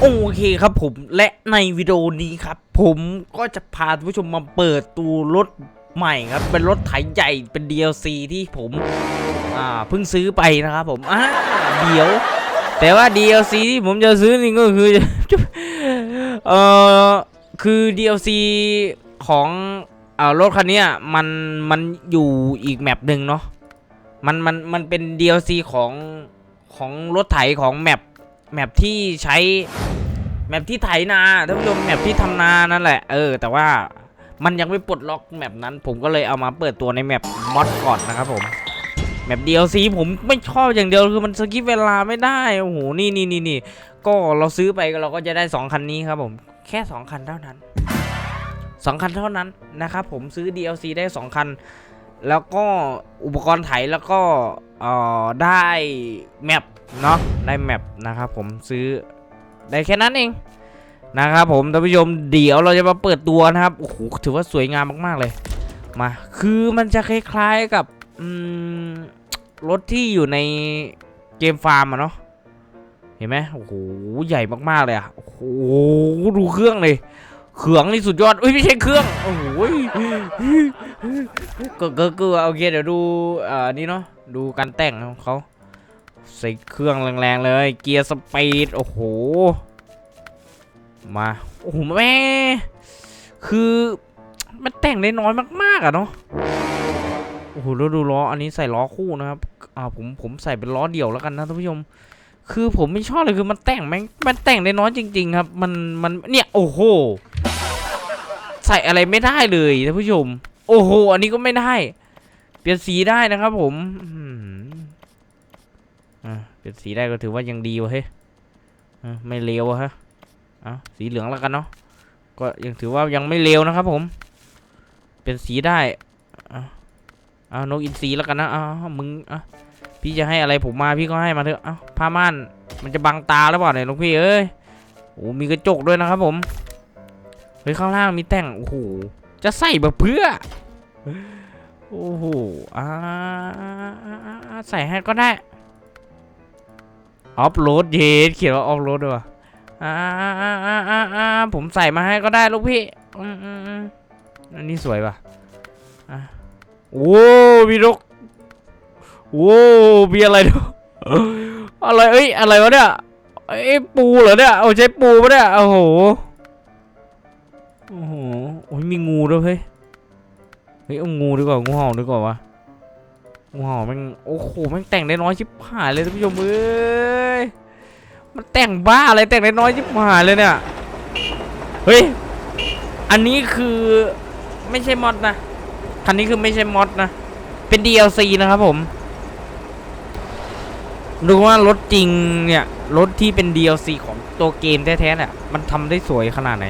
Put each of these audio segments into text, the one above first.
โอเคครับผมและในวิดีโอนี้ครับ ผมก็จะพาท่านผู้ชมมาเปิดตัวรถใหม่ครับ เป็นรถไถใหญ่เป็น DLC ที่ผมอ่าเพิ่งซื้อไปนะครับผมอ่าเดี๋ยว แต่ว่า DLC ที่ผมจะซื้อนี่ก็คือเอ่อคือ DLC ของเอ่อรถคันนี้มันมันอยู่อีกแมปหนึ่งเนาะมันมันมันเป็น DLC ของของรถไถของแมป แมปที่ใช้แมปที่ไถนาท่านผู้ชมแมปที่ทำนานั่นแหละเออ แต่ว่ามันยังไม่ปลดล็อกแมปนั้น ผมก็เลยเอามาเปิดตัวในแมปมอดก่อนนะครับผมแมป DLC ผมไม่ชอบอย่างเดียวคือมันสกิปเวลาไม่ได้โอ้โหนี่นี่นี่นี่ก็เราซื้อไปเราก็จะได้สองคันนี้ครับผม แค่สองคันเท่านั้นสองคันเท่านั้นนะครับผมซื้อ DLC ได้สองคัน แล้วก็อุปกรณ์ไถแล้วก็เออได้แมป เนาะได้แมปนะครับผมซื้อได้แค่นั้นเองนะครับผมท่านผู้ชมเดี๋ยวเราจะมาเปิดตัวนะครับโอ้โหถือว่าสวยงามมากๆเลยมาคือมันจะคล้ายๆกับรถที่อยู่ในเกมฟาร์มอะเนาะเห็นไหมโอ้โหใหญ่มากๆเลยอะโอ้โหดูเครื่องเลยเครื่องนี่สุดยอดเอ้ยไม่ใช่เครื่องโอ้โหก็ก็ก็โอเคเดี๋ยวดูอ่อนี่เนาะดูการแต่งของเขา ใส่เครื่องแรงๆเลย เกียร์สปีด โอ้โห มา โอ้โห แม่ คือมันแต่งได้น้อยมากๆอะเนาะ โอ้โหแล้วดูล้อ อันนี้ใส่ล้อคู่นะครับ อ่า ผม ผมใส่เป็นล้อเดี่ยวแล้วกันนะท่านผู้ชม คือผมไม่ชอบเลยคือมันแต่งแม่ง มันแต่งได้น้อยจริง ๆ ครับ มัน มัน เนี่ย โอ้โห ใส่อะไรไม่ได้เลยท่านผู้ชม โอ้โห อันนี้ก็ไม่ได้ เปลี่ยนสีได้นะครับผม เปลี่ยนสีได้ก็ถือว่ายังดีวะเฮ้ยไม่เลวอะฮะเอาสีเหลืองแล้วกันเนาะก็ยังถือว่ายังไม่เลวนะครับ ผม เปลี่ยนสีได้อาเอานกอินทรีแล้วกันนะเอามึงอะพี่จะให้อะไรผมมาพี่ก็ให้มาเถอะเอาผ้าม่านมันจะบังตาหรือเปล่าเนี่ยลูกพี่เอ้ยโอ้มีกระจกด้วยนะครับผมเฮ้ยข้างล่างมีแต่งโอ้โหจะใส่แบบเพื่อโอ้โหอ่าใส่ให้ก็ได้ ออฟโหลดเยสเขียนว่าออฟโหลดด้วยวะอ่าอ่าอ่าอ่าอ่าผมใส่มาให้ก็ได้ลูกพี่อืมอืมอืมอันนี้สวยป่ะอะโอ้มีนกโอ้มีอะไรด้วยอะไรเอ้ยอะไรวะเนี่ยเอ้ยปูเหรอเนี่ยเอาใช้ปูปะเนี่ยโอ้โหโอ้โหโอ้ยมีงูด้วยเฮ้ยเฮ้ยเอางูดีกว่างูเห่าดีกว่าวะ งูเห่าแม่งโอ้โหแม่งแต่งได้น้อยชิบหายเลยท่านผู้ชมเอ้ยมันแต่งบ้าอะไรแต่งได้น้อยชิบหายเลยเนี่ยเฮ้ยอันนี้คือไม่ใช่มอดนะคันนี้คือไม่ใช่มอดนะเป็น DLC นะครับผมดูว่ารถจริงเนี่ยรถที่เป็น DLC ของตัวเกมแท้ๆเนี่ยมันทำได้สวยขนาดไหน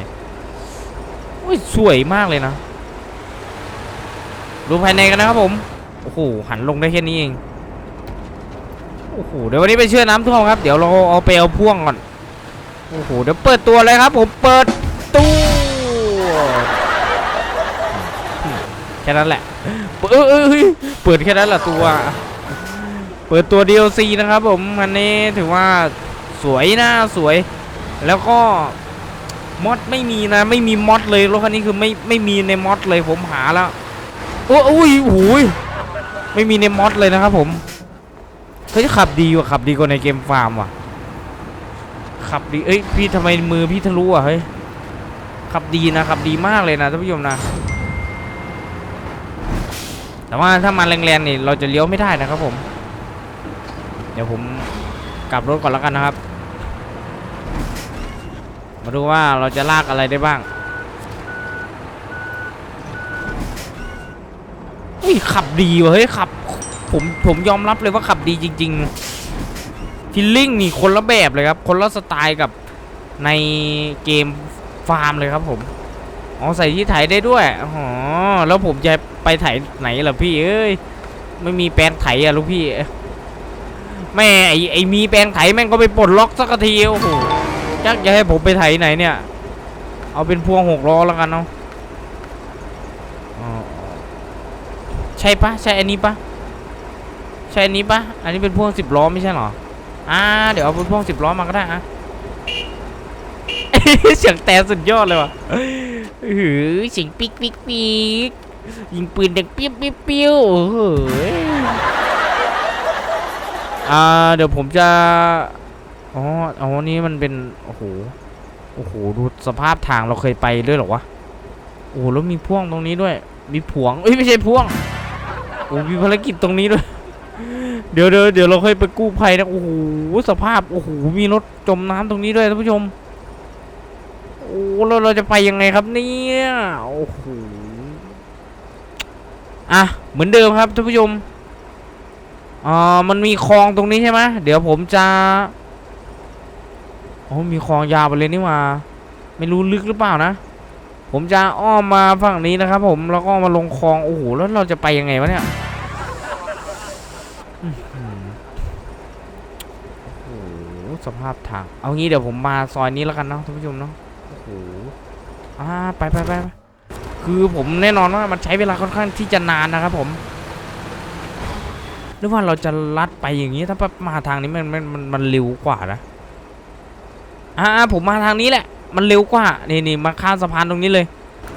โอ้ยสวยมากเลยนะดูภายในกันนะครับผม โอ้โหหันลงได้แค่นี้เองโอ้โหเดี๋ยววันนี้ไปเชื่อน้ำท่วมครับ เดี๋ยวเราเอาไปเอาพ่วงก่อนโอ้โหเดี๋ยวเปิดตัวเลยครับ ผมเปิดตู้แค่นั้นแหละเออเออเปิดแค่นั้นแหละตัว เปิดตัว DLC นะครับ ผมอันนี้ถือว่าสวยนะสวย แล้วก็มอดไม่มีนะ ไม่มีมอดเลยรถคันนี้คือไม่ไม่มีในมอดเลยผมหาแล้วโอ้อุ้ยโอ้ย ไม่มีในมอดเลยนะครับผมเฮ้ยขับดีว่ะขับดีกว่าในเกมฟาร์มว่ะ ขับดีเอ้ยพี่ทำไมมือพี่ทะลุอะเฮ้ยขับดีนะขับดีมากเลยนะท่านผู้ชมนะ แต่ว่าถ้ามันแรงๆนี่เราจะเลี้ยวไม่ได้นะครับผม เดี๋ยวผมกลับรถก่อนแล้วกันนะครับ มาดูว่าเราจะลากอะไรได้บ้างอุ้ยขับดีว่ะเฮ้ยขับ ผมผมยอมรับเลยว่าขับดีจริงๆฟิลลิ่งนี่คนละแบบเลยครับ คนละสไตล์กับในเกมฟาร์มเลยครับผมอ๋อใส่ที่ไถได้ด้วยอ๋อแล้วผมจะไปไถไหนล่ะพี่เอ้ยไม่มีแปลงไถอะลูกพี่แม่ไอไอมีแปลงไถแม่งก็ไปปลดล็อกสักทีโอ้โหจักจะให้ผมไปไถไหนเนี่ย เอาเป็นพวงหกล้อแล้วกันเนาะใช่ปะใช่อันนี้ปะ ช่อันนี้ปะอันนี้เป็นพ่วงสิบล้อไม่ใช่เหรอ อ่า เดี๋ยวเอาเป็นพวงสิบล้อมาก็ได้อะเสียงแต่สุดยอดเลยว่ะหือเสียงปิ๊กปิ๊กปิ๊กยิงปืนดังปี้ยวเปี้ยวเปี้ยวโอ้โหอ่า เดี๋ยวผมจะ อ๋อ อ๋อ นี่มันเป็น โอ้โห โอ้โห ดูสภาพทางเราเคยไปด้วยหรอวะ โอ้โหแล้วมีพ่วงตรงนี้ด้วย มีผวง เอ้ย ไม่ใช่พ่วง โอ้มีภารกิจตรงนี้ด้วย เดี๋ยวเดี๋ยวเดี๋ยวเราค่อยไปกู้ภัยนะโอ้โหสภาพโอ้โหมีรถจมน้ำตรงนี้ด้วยท่านผู้ชมโอ้แล้วเราจะไปยังไงครับเนี่ยโอ้โหอะเหมือนเดิมครับท่านผู้ชมอ่ามันมีคลองตรงนี้ใช่ไหมเดี๋ยวผมจะโอ้มีคลองยาวไปเลยนี่หว่าไม่รู้ลึกหรือเปล่านะ ผมจะอ้อมมาฝั่งนี้นะครับ ผมแล้วก็มาลงคลองโอ้โหแล้วเราจะไปยังไงวะเนี่ย โอ้โห สภาพทาง เอางี้เดี๋ยวผมมาซอยนี้แล้วกันเนาะท่านผู้ชมเนาะโอ้โหอ่าไปไปไปไปคือผมแน่นอนว่ามันใช้เวลาค่อนข้างที่จะนานนะครับผมหรือว่าเราจะลัดไปอย่างนี้ถ้ามาทางนี้มันมันมันมันเร็วกว่านะอ่าผมมาทางนี้แหละ มันเร็วกว่านี่นี่มาข้ามสะพานตรงนี้เลย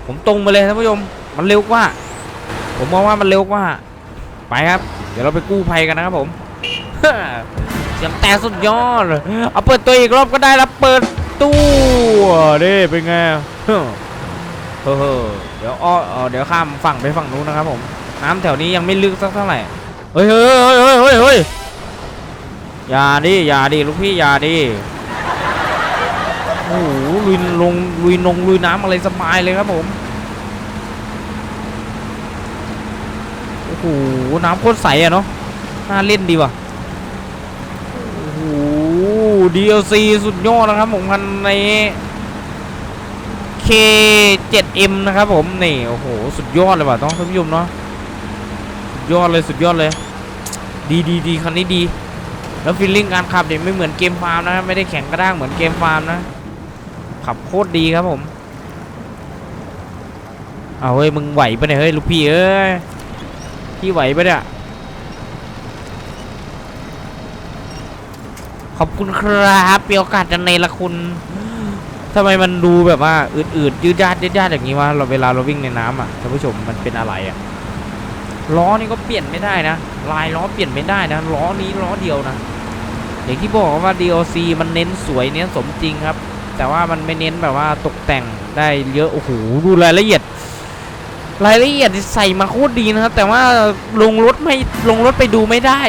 ผมตรงไปเลยท่านผู้ชมมันเร็วกว่า ผมมองว่ามันเร็วกว่า ไปครับ เดี๋ยวเราไปกู้ภัยกันนะครับผม เสียงแต่สุดยอดเอาเปิดตัวอีกรอบก็ได้แล้วเปิดตู้นี่เป็นไงเฮ้อเดี๋ยวอ้อเอ่อเดี๋ยวข้ามฝั่งไปฝั่งนู้นนะครับผมน้ำแถวนี้ยังไม่ลึกสักเท่าไหร่เฮ้ยเฮ้ยเฮ้ยเฮ้ยเฮ้ยเฮ้ยอย่าดิอย่าดิลูกพี่อย่าดิโอ้โหลุยลงลุยนงลุยน้ำอะไรสบายเลยครับผมโอ้โหน้ำโคตรใสอะเนาะน่าเล่นดีว่ะ DLC สุดยอดนะครับผมคันใน K7M นะครับผมนี่โอ้โหสุดยอดเลยว่ะต้องท่านผู้ชมเนาะสุดยอดเลยสุดยอดเลย ดีดีดีคันนี้ดี แล้วฟีลลิ่งการขับเนี่ยไม่เหมือนเกมฟาร์มนะไม่ได้แข็งกระด้างเหมือนเกมฟาร์มนะ ขับโคตรดีครับผมเอาเฮ้ยมึงไหวปะเนี่ยเฮ้ยลูกพี่เอ้ยพี่ไหวปะเนี่ย ขอบคุณครับมีโอกาสจะในละคุณทำไมมันดูแบบว่าอืดๆยืดยาดยืดยาดอย่างนี้วะเราเวลาเราวิ่งในน้ำอะท่านผู้ชมมันเป็นอะไรอะล้อนี่ก็เปลี่ยนไม่ได้นะ ลายล้อเปลี่ยนไม่ได้นะล้อนี้ล้อเดียวนะอย่างที่บอกว่า DLC มันเน้นสวยเน้นสมจริงครับ แต่ว่ามันไม่เน้นแบบว่าตกแต่งได้เยอะโอ้โหดูรายละเอียด รายละเอียดใส่มาโคตรดีนะครับ แต่ว่าลงรถไม่ลงรถไปดูไม่ได้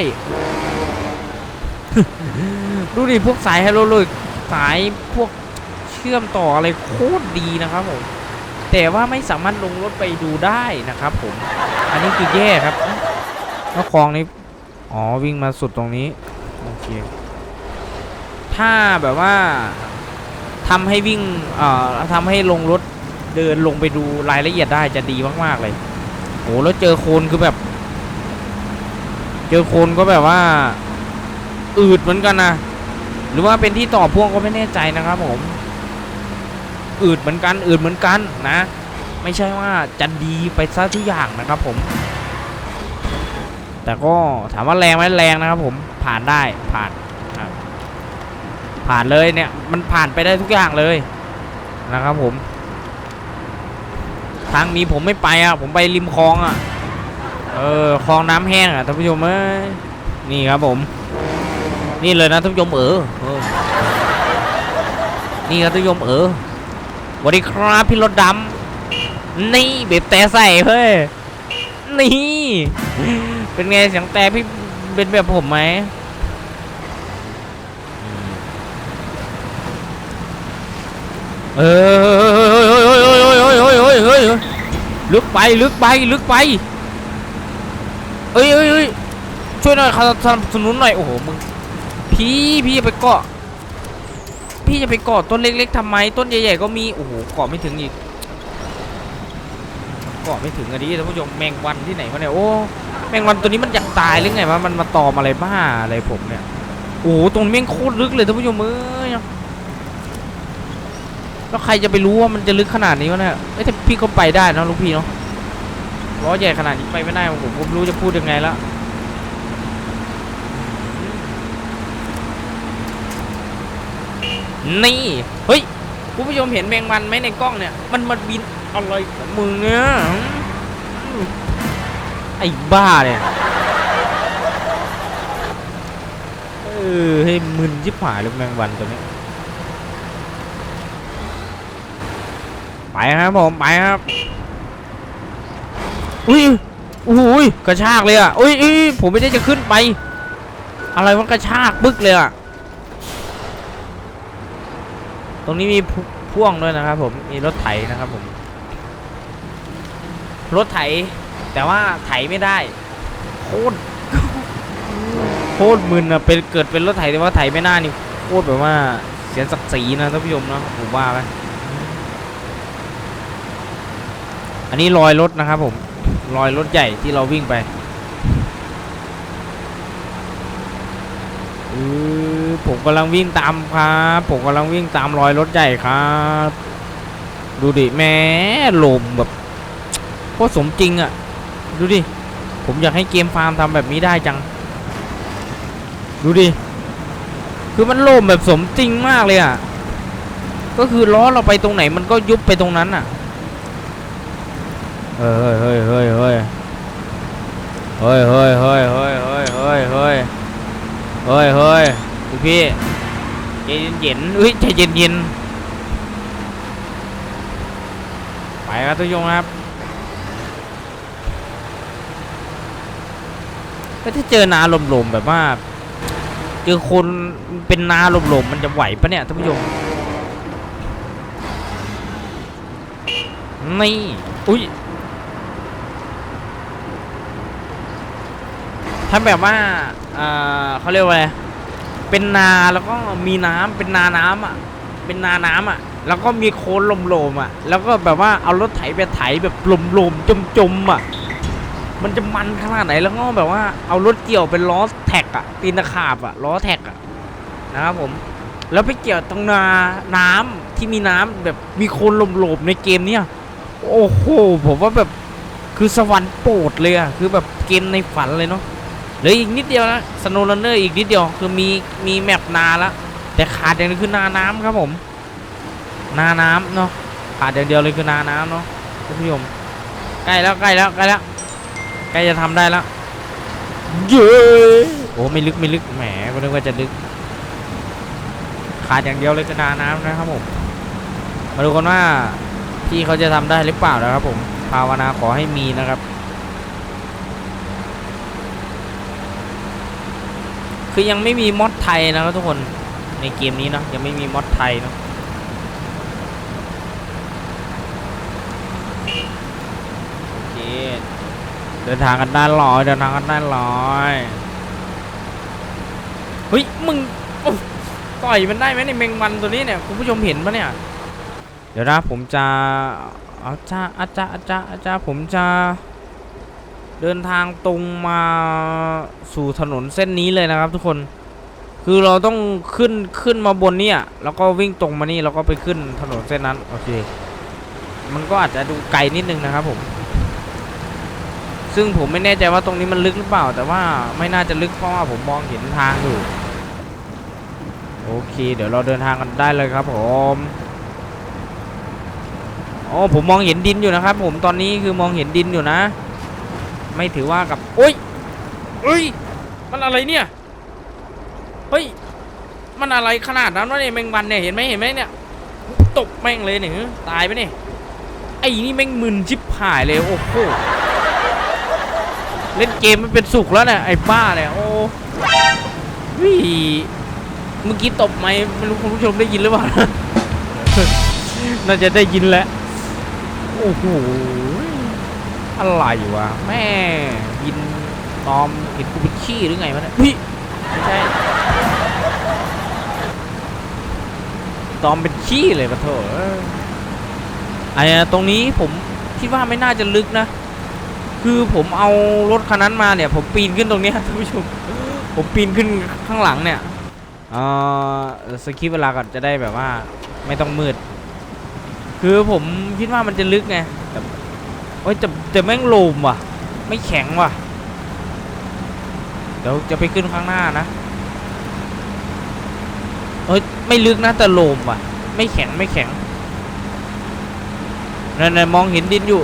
ดูดิพวกสายไฮโดรลิกสายพวกเชื่อมต่ออะไรโคตรดีนะครับผมแต่ว่าไม่สามารถลงรถไปดูได้นะครับผม อันนี้คือแย่ครับแล้วคลองนี้อ๋อวิ่งมาสุดตรงนี้โอเคถ้าแบบว่าทำให้วิ่งเอ่อทำให้ลงรถเดินลงไปดูรายละเอียดได้จะดีมาก ๆ เลยโอ้แล้วเจอโคลนคือแบบ เจอโคลนก็แบบว่า อืดเหมือนกันนะ หรือว่าเป็นที่ต่อพ่วงก็ไม่แน่ใจนะครับผมอืดเหมือนกันอืดเหมือนกันนะ ไม่ใช่ว่าจะดีไปซะทุกอย่างนะครับผม แต่ก็ถามว่าแรงไหมแรงนะครับผมผ่านได้ผ่านผ่านเลยเนี่ยมันผ่านไปได้ทุกอย่างเลยนะครับผม ทางนี้ผมไม่ไปอะผมไปริมคลองอะเออคลองน้ำแห้งอะท่านผู้ชมเอ้ยนี่ครับผม นี่เลยนะท่านผู้ชมเออนี่ครับท่านผู้ชมเออสวัสดีครับพี่รถดำนี่เบ็บแต่ใส่เฮ้ยนี่เป็นไงเสียงแต่พี่เป็นแบบผมไหมเออเฮ้ยเฮ้ยเฮ้ยเฮ้ยเฮ้ยเฮ้ยเฮ้ยลึกไปลึกไปลึกไปเอ้ยเอ้ยช่วยหน่อยครับสนับสนุนหน่อยโอ้โหมึง พี่พี่จะไปเกาะ พี่จะไปเกาะต้นเล็ก ๆทำไมต้นใหญ่ๆก็มีโอ้โหเกาะไม่ถึงอีกเกาะไม่ถึงอะดิท่านผู้ชมแมงวันที่ไหนวะเนี่ยโอ้แมงวันตัวนี้มันอยากตายหรือไงวะมันมาตอมอะไรบ้าอะไรผมเนี่ยโอ้โตรงแม่งโคตรลึกเลยท่านผู้ชมเอ้ยแล้วใครจะไปรู้ว่ามันจะลึกขนาดนี้วะเนี่ยเอ้แต่พี่ก็ไปได้นะลูกพี่เนาะล้อใหญ่ขนาดนี้ไปไม่ได้ผมผมรู้จะพูดยังไงละ นี่เฮ้ยคุณผู้ชมเห็นแมงมันไหมในกล้องเนี่ยมันมันบินอะไรของมึงเนี่ยไอ้บ้าเนี่ยเออให้มึนชิบหายเลยแมงวันตัวนี้ไปครับผมไปครับอุ้ยอุ้ยกระชากเลยอะอุ้ยอุ้ยผมไม่ได้จะขึ้นไป อะไรมันกระชากบึกเลยอะ ตรงนี้มีพ่วงด้วยนะครับ ผมมีรถไถนะครับผม รถไถ แต่ว่าไถไม่ได้โคตรโคตรมึนอะเป็นเกิดเป็นรถไถแต่ว่าไถไม่ได้นี่โคตรแบบว่าเสียศักดิ์ศรีนะท่านผู้ชมนะผมว่าไหมอันนี้รอยรถนะครับผมรอยรถใหญ่ที่เราวิ่งไปออ ผมกำลังวิ่งตามครับ ผมกำลังวิ่งตามรอยรถใหญ่ครับ ดูดิแม่ลมแบบโคตรสมจริงอะ่ะ ดูดิ ผมอยากให้เกมฟาร์มทำแบบนี้ได้จัง ดูดิ คือมันลมแบบสมจริงมากเลยอะ่ะ ก็คือล้อเราไปตรงไหนมันก็ยุบไปตรงนั้นอะเฮ้ยเฮ้ยเฮ้ยเฮ้ยเฮ้ยเฮ้ยเฮ้ยเฮ้ยเฮ้ยเฮ้ยเฮ้ยเฮ้ย คุณพี่ใจเย็นๆเฮ้ยใจเย็นๆไปครับทุกยงครับก็ถ้าเจอนาลมๆแบบว่าเจอคนเป็นนาลมๆมันจะไหวปะเนี่ยท่านผู้ชมนี่อุ้ยถ้าแบบว่า เออเขาเรียกว่าอะไร เป็นนาแล้วก็มีน้ำเป็นนาน้ำอะ เป็นนาน้ำอะ แล้วก็มีโคลนลมๆอะ แล้วก็แบบว่าเอารถไถไปไถแบบลมๆจมๆอะ มันจะมันขนาดไหนแล้วก็แบบว่าเอารถเกี่ยวเป็นล้อแท็กอะตีนตะขาบอะล้อแท็กอะนะครับผม แล้วไปเกี่ยวตรงนาน้ำที่มีน้ำแบบมีโคลนลมๆในเกมเนี้ยโอ้โหผมว่าแบบคือสวรรค์โปรดเลยอะคือแบบเกมในฝันเลยเนาะ เหลืออีกนิดเดียวนะสโนว์รันเนอร์อีกนิดเดียวคือมีมีแมปนาแล้วแต่ขาดอย่างเดียวคือนาน้ำครับผมนาน้ำเนาะขาดอย่างเดียวเลยคือนาน้ำเนาะท่านผู้ชมใกล้แล้วใกล้แล้วใกล้แล้วใกล้จะทำได้แล้วเย้โอ้ไม่ลึกไม่ลึกแหมก็นึกว่าจะลึก ขาดอย่างเดียวเลยคือนาน้ำนะครับผมมาดูกันว่าพี่เขาจะทำได้หรือเปล่านะครับผมภาวนาขอให้มีนะครับ คือยังไม่มีมอดไทยนะครับทุกคนในเกมนี้เนาะยังไม่มีมอดไทยเนาะโอเคเดินทางกันได้ลอยเดินทางกันได้ลอยเฮ้ยมึงต่อยมันได้ไหมในแมงมันตัวนี้เนี่ยคุณผู้ชมเห็นปะเนี่ย เดี๋ยวนะผมจะอาจ้าอาจ้าอาจ้าอาจ้าผมจะ เดินทางตรงมาสู่ถนนเส้นนี้เลยนะครับทุกคนคือเราต้องขึ้นขึ้นมาบนเนี่ยแล้วก็วิ่งตรงมานี่แล้วก็ไปขึ้นถนนเส้นนั้นโอเคมันก็อาจจะดูไกลนิดนึงนะครับผม ซึ่งผมไม่แน่ใจว่าตรงนี้มันลึกหรือเปล่า แต่ว่าไม่น่าจะลึกเพราะว่าผมมองเห็นทางอยู่โอเค เดี๋ยวเราเดินทางกันได้เลยครับผมโอ้ผมมองเห็นดินอยู่นะครับ ผมตอนนี้คือมองเห็นดินอยู่นะ ไม่ถือว่ากับโอ้ยเอ้ย มันอะไรเนี่ย เฮ้ย มันอะไรขนาดนั้นวะเนี่ยแมงวันเนี่ยเห็นไหมเห็นไหมเนี่ย ตกแม่งเลยเนี่ยตายไปเนี่ยไอ้นี่แม่งมึนชิบหายเลยโอ้โหเล่นเกมมันเป็นสุขแล้วเนี่ยไอ้บ้าเนี่ยโอ้วิเมื่อกี้ตบไหมไม่รู้คุณผู้ชมได้ยินหรือเปล่า น่าจะได้ยินแล้ว โอ้โห อะไรวะแม่ยินตอมเห็นกูเป็นขี้หรือไงวะเนี่ยเฮ้ยไม่ใช่ตอมเป็นขี้เลยปะโถเอ้ยไอ้ตรงนี้ผมคิดว่าไม่น่าจะลึกนะ คือผมเอารถคันนั้นมาเนี่ย ผมปีนขึ้นตรงเนี้ยท่านผู้ชมผมปีนขึ้นข้างหลังเนี่ยเอ่อสคิปเวลาก่อนจะได้แบบว่า ไม่ต้องมืด คือผมคิดว่ามันจะลึกไงแต่ โอ้ยแต่แต่แม่งโลมว่ะ ไม่แข็งว่ะ เดี๋ยวจะไปขึ้นข้างหน้านะเอ้ยไม่ลึกนะแต่โลมว่ะ ไม่แข็งไม่แข็งนั่นๆมองเห็นดินอยู่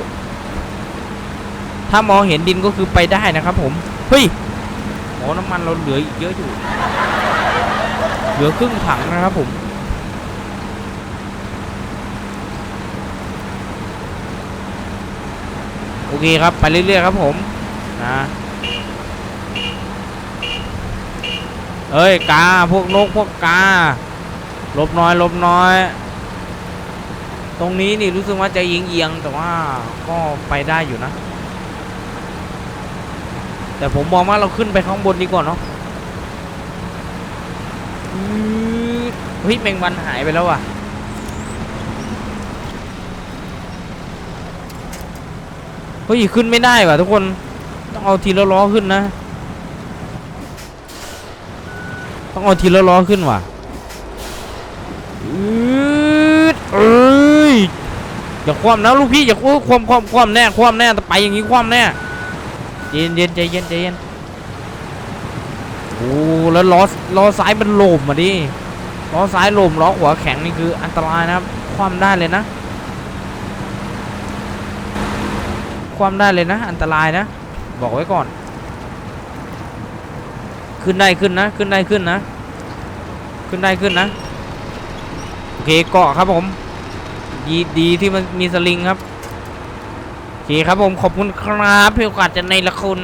ถ้ามองเห็นดินก็คือไปได้นะครับผม เฮ้ยโอ้น้ำมันเราเหลืออีกเยอะอยู่ เหลือครึ่งถังนะครับผม อเคครับ ไปเรื่อยๆครับผมนะเอ้ยกาพวกนกพวกกาลบน้อยลบน้อย ตรงนี้นี่รู้สึกว่าจะเอียงๆแต่ว่าก็ไปได้อยู่นะ แต่ผมมองว่าเราขึ้นไปข้างบนดีกว่าเนาะอืดเฮ้ยแมงวันหายไปแล้วอะ เฮ้ยขึ้นไม่ได้ว่ะทุกคนต้องเอาทีละล้อขึ้นนะ ต้องเอาทีละล้อขึ้นว่ะอืดเอ้ยอย่าคว่ำนะลูกพี่อย่าคว่ำคว่ำคว่ำแน่คว่ำแน่แต่ไปอย่างงี้คว่ำแน่เย็นเย็นใจเย็นใจเย็นโอ้แล้วล้อล้อซ้ายมันโหลมมาดิล้อซ้ายโหลมล้อขวาแข็งนี่คืออันตรายนะครับคว่ำได้เลยนะ ความได้เลยนะ อันตรายนะ บอกไว้ก่อน ขึ้นได้ขึ้นนะ ขึ้นได้ขึ้นนะ ขึ้นได้ขึ้นนะ โอเคเกาะครับผมดีดีที่มันมีสลิงครับโอเคครับผมขอบคุณครับที่โอกาสจะในละคุณ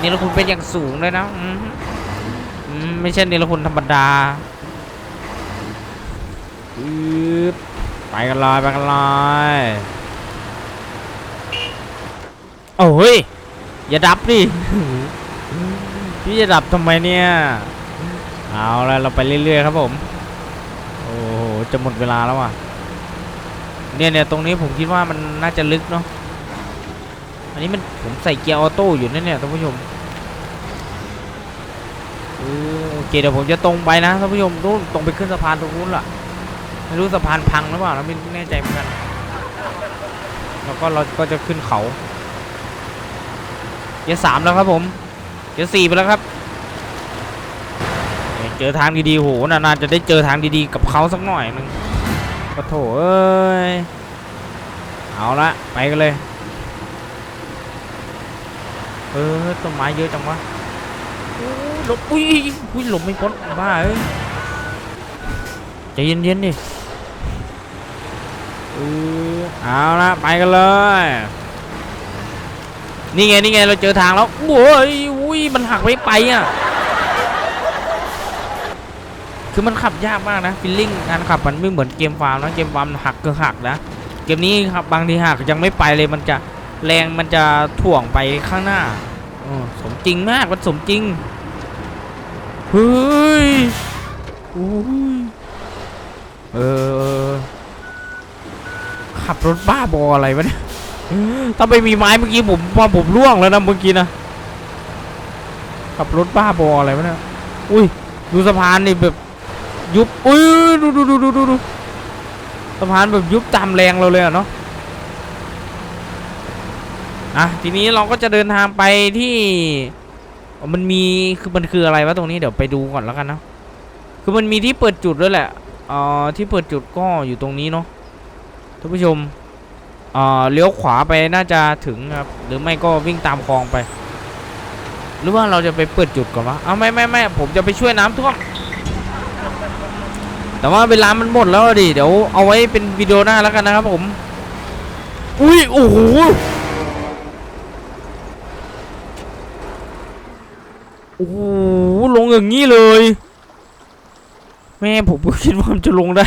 นี่ละคุณเป็นอย่างสูงเลยนะอืมไม่ใช่ในละคุณธรรมดาอืบไปกันเลยไปกันเลย อ้เฮ้ย อย่าดับดิ พี่จะดับทำไมเนี่ย เอาละเราไปเรื่อยๆครับผม โอ้โห จะหมดเวลาแล้วว่ะ เนี่ยเนี่ยตรงนี้ผมคิดว่ามันน่าจะลึกเนาะ อันนี้มันผมใส่เกียร์ออโต้อยู่นั่นเนี่ยท่านผู้ชมเออโอเคเดี๋ยวผมจะตรงไปนะท่านผู้ชมนู่นตรงไปขึ้นสะพานตรงนู้นล่ะไม่รู้สะพานพังหรือเปล่านะไม่แน่ใจเหมือนกัน แล้วก็เราก็จะขึ้นเขา เกียร์สามแล้วครับผมเกียร์สี่ไปแล้วครับเจอทางดีๆโหนานๆจะได้เจอทางดีๆกับเขาสักหน่อยหนึงปะโถเอ้ยเอาละไปกันเลยเออต้นไม้เยอะจังวะหลบอุ้ยอุ้ยหลบไม่พ้นบ้าเอ้ยใจเย็นๆดิเออเอาละไปกันเลย นี่ไงนี่ไงเราเจอทางแล้วโอ้ยอุ้ยมันหักไม่ไปอะคือมันขับยากมากนะฟิลลิ่งการขับมันไม่เหมือนเกมฟาร์มนะเกมฟาร์มหักก็หักนะเกมนี้ครับบางทีหักยังไม่ไปเลยมันจะแรงมันจะถ่วงไปข้างหน้าอสมจริงมากมันสมจริงเฮ้ยโอ้ยเออขับรถบ้าบออะไรวะเนี่ย ถ้าไม่มีไม้เมื่อกี้ผมว่าผมล่วงแล้วนะเมื่อกี้นะขับรถบ้าบออะไรวะเนี่ยอุ้ยดูสะพานนี่แบบยุบอุ้ยดูดูดูดูดูดูสะพานแบบยุบตามแรงเราเลยอะเนาะอะทีนี้เราก็จะเดินทางไปที่มันมีคือมันคืออะไรวะตรงนี้เดี๋ยวไปดูก่อนแล้วกันเนาะคือมันมีที่เปิดจุดด้วยแหละอ่าที่เปิดจุดก็อยู่ตรงนี้เนาะท่านผู้ชม เออเลี้ยวขวาไปน่าจะถึงครับ หรือไม่ก็วิ่งตามคลองไป หรือว่าเราจะไปเปิดจุดก่อนวะเอาไม่ไม่ไม่ผมจะไปช่วยน้ำท่วมแต่ว่าเวลามันหมดแล้วดิเดี๋ยวเอาไว้เป็นวิดีโอหน้าแล้วกันนะครับผม อุ้ยโอ้โหโอ้โหลงอย่างนี้เลย แม่ผมก็คิดว่ามันจะลงได้